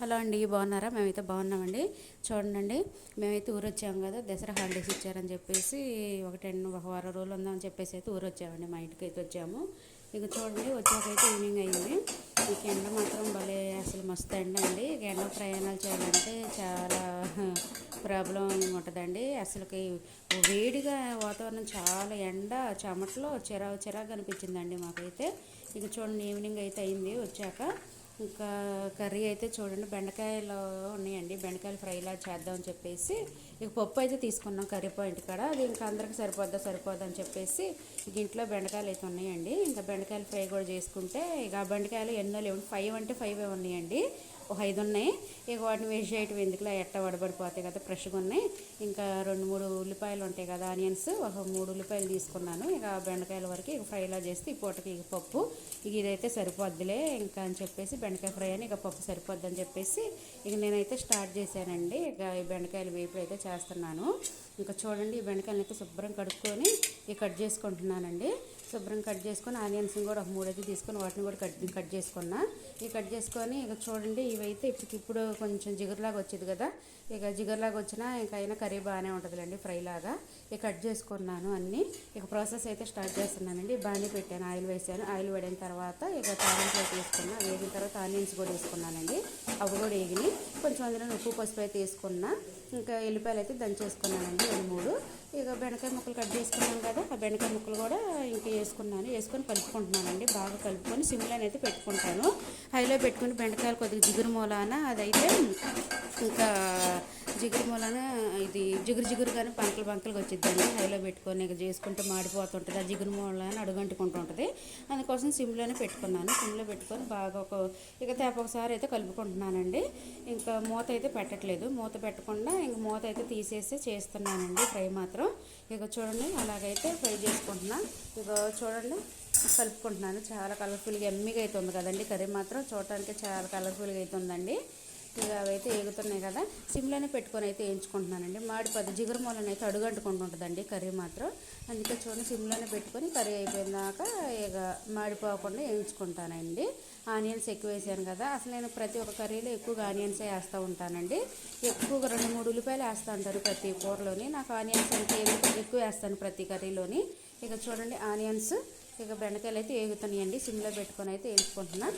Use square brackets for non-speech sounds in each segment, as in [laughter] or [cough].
Hello అండి బాగున్నారా? మేమైతే బాగున్నామండి. చూడండి మేమైతే ఊరు వచ్చాము కదా దసరా హాలిడేస్ ఇచ్చారని చెప్పేసి ఒక టెన్ ఒక వారం రోజులు ఉందామని చెప్పేసి అయితే ఊరు వచ్చామండి మా ఇంటికి అయితే వచ్చాము. ఇక చూడండి వచ్చాకైతే ఈవినింగ్ అయింది. మీకు ఎండ మాత్రం భలే అసలు మస్తు ఎండ అండి. ఎండ ప్రయాణాలు చేయాలంటే చాలా ప్రాబ్లం ఉంటుందండి. అసలుకి వేడిగా వాతావరణం చాలా ఎండ చెమటలో చిరా చిరాకు అనిపించిందండి మాకైతే. ఇక చూడండి ఈవినింగ్ అయితే అయింది వచ్చాక ఇంకా కర్రీ అయితే చూడండి. బెండకాయలు ఉన్నాయండి. బెండకాయలు ఫ్రైలా చేద్దామని చెప్పేసి ఇక పప్పు అయితే తీసుకున్నాం కర్రీ పాయింట్ కాడ. అది ఇంకా అందరికి సరిపోద్దా సరిపోద్దా అని చెప్పేసి ఇక ఇంట్లో బెండకాయలు అయితే ఉన్నాయండి. ఇంకా బెండకాయలు ఫ్రై కూడా చేసుకుంటే ఇక బెండకాయలు ఎన్నో లేవు. ఫైవ్ అంటే ఫైవ్ ఉన్నాయండి. ఒక ఐదు ఉన్నాయి ఇక వాటిని వేస్ట్ చేయటం ఎందుకులా? ఎట్ట వడబడిపోతాయి కదా ఫ్రెష్గా ఉన్నాయి. ఇంకా రెండు మూడు ఉల్లిపాయలు ఉంటాయి కదా ఆనియన్స్. ఒక మూడు ఉల్లిపాయలు తీసుకున్నాను. ఇక బెండకాయల వరకు ఇక ఫ్రైలా చేస్తే ఈ పూటకి ఇక పప్పు. ఇక ఇదైతే సరిపోద్దిలే ఇంకా అని చెప్పేసి బెండకాయ ఫ్రై అని ఇక పప్పు సరిపోద్ది అని చెప్పేసి ఇక నేనైతే స్టార్ట్ చేశానండి. ఇక ఈ బెండకాయలు వేపుడు అయితే చేస్తున్నాను. ఇంకా చూడండి ఈ బెండకాయలు అయితే శుభ్రం కడుక్కొని ఇక కట్ చేసుకుంటున్నానండి. శుభ్రం కట్ చేసుకొని ఆనియన్స్ కూడా ఒక మూడైతే తీసుకొని వాటిని కూడా కట్ కట్ చేసుకున్నా. ఇక కట్ చేసుకొని ఇక చూడండి ఇవైతే ఇప్పటికిప్పుడు కొంచెం జిగురులాగా వచ్చేది కదా. ఇక జిగురులాగా వచ్చినా ఇంకా అయినా కర్రీ బాగానే ఉంటుందిలేండి ఫ్రై లాగా. ఇక కట్ చేసుకున్నాను అన్నీ. ఇక ప్రాసెస్ అయితే స్టార్ట్ చేస్తున్నానండి. బాగానే పెట్టాను ఆయిల్ వేసాను. ఆయిల్ వేడిన తర్వాత ఇక తాలింపు అయితే వేసుకున్నా వేగిన తర్వాత ఆనియన్స్ కూడా వేసుకున్నానండి అవి కూడా వేగినాయి. కొంచెం అందులో ఉప్పు పసుపు అయితే వేసుకున్నా ఇంకా ఎల్లిపాయలు అయితే దంచేసుకున్నానండి రెండు మూడు. ఇక బెండకాయ ముక్కలు కట్ చేసుకున్నాను కదా ఆ బెండకాయ ముక్కలు కూడా ఇంకా వేసుకున్నాను. వేసుకొని కలుపుకుంటున్నానండి. బాగా కలుపుకొని సిమ్లోనే అయితే పెట్టుకుంటాను. హైలో పెట్టుకుని బెండకాయలు కొద్దిగా జిగురు మూలాన అదైతే ఇంకా జిగురు మూలన ఇది జిగురు జిగురుగానే బంకలు పంకలుగా వచ్చిద్దండి. హైలో పెట్టుకొని ఇక చేసుకుంటే మాడిపోతుంటుంది. ఆ జిగురు మూలన అడుగంటుకుంటూ ఉంటుంది. అందుకోసం సిమ్లోనే పెట్టుకున్నాను. సిమ్లో పెట్టుకొని బాగా ఒక ఇక తేప ఒకసారి అయితే కలుపుకుంటున్నానండి. ఇంకా మూత అయితే పెట్టట్లేదు. మూత పెట్టకుండా ఇంక మూత అయితే తీసేసి చేస్తున్నానండి ఫ్రై మాత్రం. ఇక చూడండి అలాగైతే ఫ్రై చేసుకుంటున్నాను ఇక చూడండి కలుపుకుంటున్నాను. చాలా కలర్ఫుల్గా ఎమ్మిగా అవుతుంది కదండి. కర్రీ మాత్రం చూడటానికి చాలా కలర్ఫుల్గా అవుతుందండి అవైతే ఎగుతున్నాయి కదా సిమ్లోనే పెట్టుకొని అయితే వేయించుకుంటున్నానండి. మాడిపోద్ది జిగురు మూలన అయితే అడుగంటుకుంటుంటుందండి కర్రీ మాత్రం. అందుకే చూడండి సిమ్లోనే పెట్టుకొని కర్రీ అయిపోయిందాకా ఇక మాడిపోకుండా వేయించుకుంటానండి. ఆనియన్స్ ఎక్కువ వేసాను కదా అసలు నేను ప్రతి ఒక్క కర్రీలో ఎక్కువగా ఆనియన్సే వేస్తూ ఉంటానండి. ఎక్కువగా రెండు మూడు ఉల్లిపాయలు వేస్తూ ఉంటారు ప్రతి కూరలోని. నాకు ఆనియన్స్ అంటే ఎక్కువ వేస్తాను ప్రతి కర్రీలోని? ఇక చూడండి ఆనియన్స్ ఇక బెండకాయలు అయితే వేగుతున్నాయండి సిమ్లో పెట్టుకొని అయితే వేసుకుంటున్నా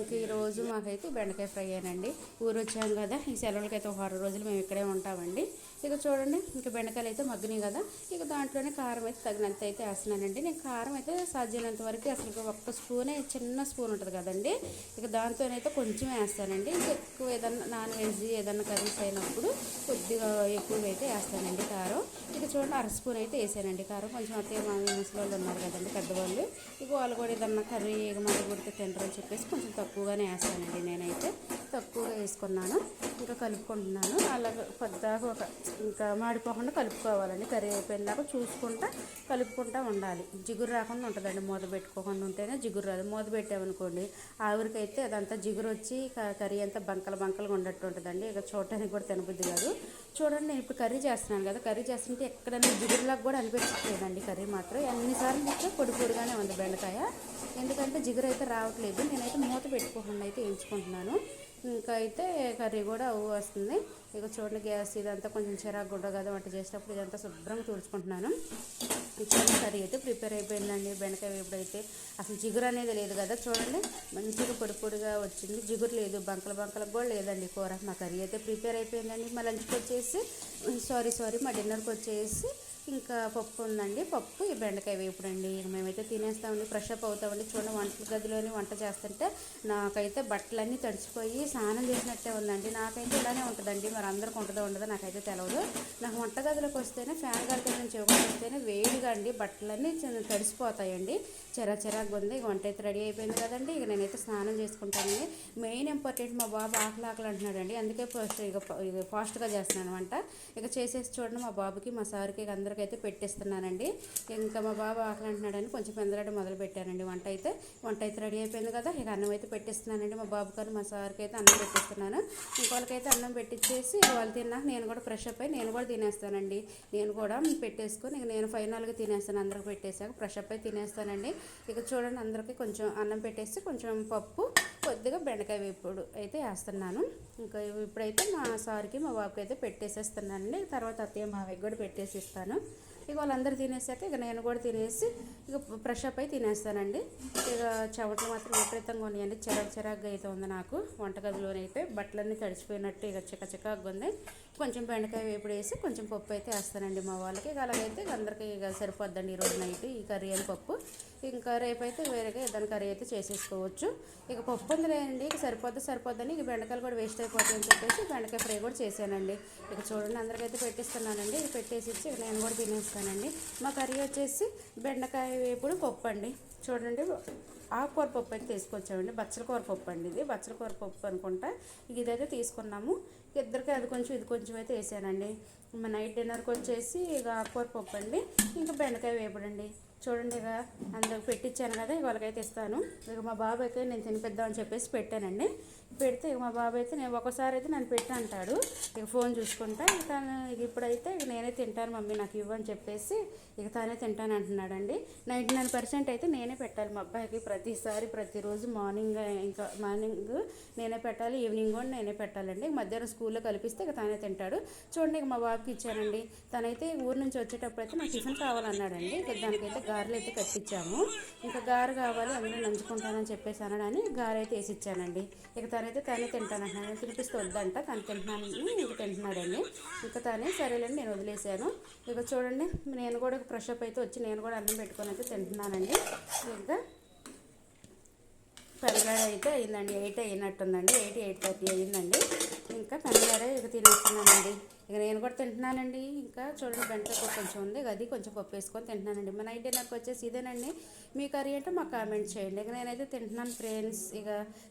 ఇంక ఈరోజు మాకైతే బెండకాయ ఫ్రై అయ్యానండి ఊరు వచ్చాం కదా. ఈ సెలవులకి అయితే ఒక రోజులు మేము ఇక్కడే ఉంటామండి. ఇక చూడండి ఇంకా బెండకాయలు అయితే మగ్గినాయి కదా. ఇక దాంట్లోనే కారం అయితే తగినంత అయితే వేస్తున్నానండి. నేను కారం అయితే సాధ్యమైనంత వరకు అసలు ఒక్క స్పూనే చిన్న స్పూన్ ఉంటుంది కదండి. ఇక దాంతోనైతే కొంచెం వేస్తానండి. ఇంకా ఎక్కువ ఏదన్నా నాన్ వెజ్ ఏదన్నా కర్రీస్ అయినప్పుడు కొద్దిగా ఎక్కువ అయితే వేస్తానండి కారం. చూడండి అర స్పూన్ అయితే వేసానండి. కారం కొంచెం అత్తయ్య మా ముసలి ఉన్నారు కదండి పెద్దవాళ్ళు. ఇక వాళ్ళు కూడా ఏదన్నా కర్రీ ఎగమని కొడితే తింటారని చెప్పేసి కొంచెం తక్కువగానే వేస్తానండి నేనైతే. తక్కువగా వేసుకున్నాను. ఇంకా కలుపుకుంటున్నాను. అలాగ పెద్దగా ఒక ఇంకా మాడిపోకుండా కలుపుకోవాలండి. కర్రీ అయిపోయినాక చూసుకుంటా కలుపుకుంటా ఉండాలి. జిగురు రాకుండా ఉంటుందండి. మూత పెట్టుకోకుండా ఉంటేనే జిగురు రాదు. మూత పెట్టామనుకోండి ఆవిరికైతే అదంతా జిగురు వచ్చి కర్రీ అంతా బంకలు బంకలుగా ఉండట్టు ఉంటుందండి. ఇక చూడటానికి కూడా తినబుద్ది కాదు. చూడండి నేను ఇప్పుడు కర్రీ చేస్తున్నాను కదా. కర్రీ చేస్తుంటే ఎక్కడైనా జిగురులాగా కూడా అనిపించట్లేదండి కర్రీ మాత్రం. ఎన్నిసార్లు చూస్తే పొడి పొడిగానే ఉంది బెండకాయ. ఎందుకంటే జిగురు అయితే రావట్లేదు. నేనైతే మూత పెట్టుకోకుండా అయితే ఎంచుకుంటున్నాను. ఇంకా అయితే కర్రీ కూడా వస్తుంది. ఇక చూడండి గ్యాస్ ఇదంతా కొంచెం చిరాకు గుడ్డ కదా వంట చేసేటప్పుడు ఇదంతా శుభ్రంగా తుడుచుకుంటున్నాను. చూడండి కర్రీ అయితే ప్రిపేర్ అయిపోయిందండి. బెండకాయ వేపుడైతే అసలు జిగురు అనేది లేదు కదా చూడండి. మంచిగా పొడి పొడిగా వచ్చింది. జిగురు లేదు బంకల బంకలకు కూడా లేదండి కూర. మా కర్రీ అయితే ప్రిపేర్ అయిపోయిందండి. మా లంచ్కి వచ్చేసి సారీ సారీ మా డిన్నర్కి వచ్చేసి ఇంకా పప్పు ఉందండి. పప్పు ఈ బెండకాయ వేపుడండి. మేమైతే తినేస్తామండి ఫ్రెష్ అప్ అవుతామండి. చూడండి వంట గదిలోని వంట చేస్తుంటే నాకైతే బట్టలన్నీ తడిచిపోయి స్నానం చేసినట్టే ఉందండి. నాకైతే ఇలానే ఉంటుందండి. మరి అందరికి ఉంటుందో ఉండదో నాకైతే తెలియదు నాకు వంట గదిలోకి వస్తేనే ఫ్యాన్ గారికి నుంచి వస్తేనే వేడిగా అండి. బట్టలన్నీ తడిసిపోతాయండి. చిరా చెరాకు ఉంది. వంట అయితే రెడీ అయిపోయింది కదండి. ఇక నేనైతే స్నానం చేసుకుంటానండి మెయిన్ ఇంపార్టెంట్ మా బాబు ఆకలి ఆకలి అంటున్నాడండి. అందుకే ఫస్ట్ ఇక ఇక ఫాస్ట్గా చేస్తున్నాను వంట. ఇక చేసేసి చూడండి మా బాబుకి మా సార్కి ఇక అందరికైతే అయితే పెట్టిస్తున్నానండి. ఇంకా మా బాబు ఆకలి అంటున్నాడని కొంచెం పెందలాట మొదలు పెట్టానండి వంట అయితే వంట అయితే రెడీ అయిపోయింది కదా ఇక అన్నం అయితే పెట్టేస్తున్నానండి. మా బాబు కానీ మా సార్కి అయితే అన్నం పెట్టిస్తున్నాను. ఇంకోళ్ళకైతే అన్నం పెట్టించేసి వాళ్ళు తిన్నాక నేను కూడా ఫ్రెష్ అప్ అయి నేను కూడా తినేస్తానండి. నేను కూడా పెట్టేసుకొని ఇక నేను ఫైనల్గా తినేస్తాను. అందరికి పెట్టేసాక ఫ్రెష్ అప్ అయి తినేస్తానండి. ఇక చూడండి అందరికీ కొంచెం అన్నం పెట్టేసి కొంచెం పప్పు కొద్దిగా బెండకాయ వేపుడు అయితే వేస్తున్నాను. ఇంకా ఇప్పుడైతే మా సార్కి మా బాబుకి అయితే పెట్టేసేస్తున్నానండి. తర్వాత అత్తయ్య మావయ్యకి కూడా పెట్టేసి ఇస్తాను ఇక వాళ్ళందరూ తినేసాక ఇక నేను కూడా తినేసి ఇక ఫ్రెష్ అప్ అయి తినేస్తానండి. ఇక చెమటలు మాత్రం విపరీతంగా ఉన్నాయండి. చిరాకు చిరాకుగా అయితే ఉంది నాకు. వంటగదిలోనైతే బట్టలన్నీ తడిచిపోయినట్టు ఇక చిక్క ఉంది. కొంచెం బెండకాయ వేపుడు వేసి కొంచెం పప్పు అయితే వేస్తానండి మా వాళ్ళకి. ఇక అలాగైతే ఇక అందరికీ ఇక సరిపోద్దండి ఈరోజు నైట్ ఈ కర్రీ అని పప్పు. ఇంకా రేపైతే వేరేగా దాని కర్రీ అయితే చేసేసుకోవచ్చు. ఇక పప్పు ఉందిలేండి ఇక సరిపోద్ది సరిపోద్దని ఇక బెండకాయలు కూడా వేస్ట్ అయిపోతాయని చెప్పేసి బెండకాయ ఫ్రై కూడా చేశానండి. ఇక చూడండి అందరికైతే పెట్టిస్తున్నానండి. ఇది పెట్టేసి ఇక నేను కూడా తినేస్తానండి. మా కర్రీ వచ్చేసి బెండకాయ వేపుడు పప్పు అండి. చూడండి ఆకుకూర పప్పు అయితే తీసుకొచ్చామండి. బచ్చల కూర పప్పు అండి ఇది. బచ్చల కూర పప్పు అనుకుంటా. ఇదైతే తీసుకున్నాము. ఇద్దరికి అది కొంచెం ఇది కొంచెం అయితే వేసానండి. మా నైట్ డిన్నర్కి వచ్చేసి ఇక ఆకుకూర పప్పు అండి. ఇంకా బెండకాయ వేపుడండి చూడండి ఇక అందరికి పెట్టించాను కదా వాళ్ళకైతే ఇస్తాను. ఇక మా బాబు అయితే నేను తినిపిద్దామని చెప్పేసి పెట్టానండి. పెడితే ఇక మా బాబు అయితే నేను ఒకసారి అయితే నన్ను పెట్టి అంటాడు. ఇక ఫోన్ చూసుకుంటా ఇక తను ఇక ఇప్పుడైతే ఇక నేనే తింటాను మమ్మీ నాకు ఇవ్వని చెప్పేసి ఇక తానే తింటాను అంటున్నాడండి. నైంటీ నైన్ పర్సెంట్ అయితే నేనే పెట్టాలి మా అబ్బాయికి ప్రతిసారి ప్రతిరోజు మార్నింగ్ ఇంకా మార్నింగ్ నేనే పెట్టాలి ఈవినింగ్ కూడా నేనే పెట్టాలండి. మధ్యాహ్నం స్కూల్లో కల్పిస్తే ఇక తానే తింటాడు. చూడండి ఇక మా బాబుకి ఇచ్చానండి. తనైతే ఊరు నుంచి వచ్చేటప్పుడు అయితే నాకు టిఫిన్ కావాలన్నాడండి. ఇక దానికైతే గారెలు అయితే కట్టించాము. ఇంకా గారె కావాలి అందులో నంచుకుంటానని చెప్పేసి అనడని గారె అయితే వేసి ఇచ్చానండి ఇక తనైతే తనే తింటానంటున్నాను తినిపిస్తే వద్దంట తను తింటున్నాను ఇంక తింటున్నాడండి. ఇంకా తనే సరేలేండి నేను వదిలేసాను ఇక చూడండి నేను కూడా ఫ్రెష్అప్ అయితే వచ్చి నేను కూడా అన్నం పెట్టుకొని అయితే తింటున్నానండి. ఇంకా పెనగాడ అయితే అయిందండి ఎయిట్ అయినట్టుందండి ఎయిట్ ఎయిట్ థర్టీ అయిందండి. ఇంకా పెనగాడ ఇక తినేస్తున్నానండి. ఇక నేను కూడా తింటున్నానండి. ఇంకా చూడండి బెండకాయ కొంచెం ఉంది. అది కొంచెం పప్పు వేసుకొని తింటున్నానండి. మా నైట్ డిన్నర్కి వచ్చేసి ఇదేనండి. మీ కర్రీ అంటే మాకు కామెంట్ చేయండి. ఇక నేనైతే తింటున్నాను ఫ్రెండ్స్. ఇక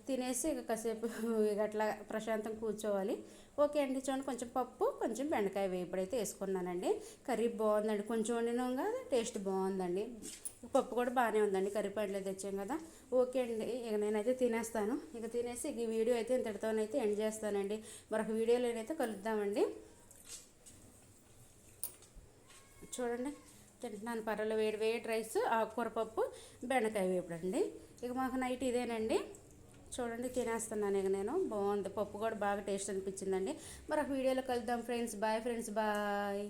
తినేసి ఇక కాసేపు [laughs] ఇక అట్లా ప్రశాంతంగా కూర్చోవాలి. ఓకే అండి. చూడండి కొంచెం పప్పు కొంచెం బెండకాయ వేపుడైతే వేసుకున్నానండి. కర్రీ బాగుందండి. కొంచెం వండినాగా టేస్ట్ బాగుందండి. పప్పు కూడా బాగానే ఉందండి. కర్రీ పండ్లు తెచ్చాం కదా. ఓకే అండి. ఇక నేనైతే తినేస్తాను. ఇక తినేసి ఈ వీడియో అయితే ఇంతటితోనైతే ఎండ్ చేస్తానండి. మరొక వీడియోలోనైతే కలుద్దామండి. చూడండి. తింటున్నాను పర్వాలేదు. వేడి వేడి రైస్ ఆకుకూర పప్పు బెండకాయ వేపుడండి ఇక మాకు నైట్ ఇదేనండి. చూడండి తినేస్తున్నాను ఇక నేను. బాగుంది. పప్పు కూడా బాగా టేస్ట్ అనిపించిందండి. మరి ఒక వీడియోలో కలుద్దాం ఫ్రెండ్స్. Bye friends. బాయ్.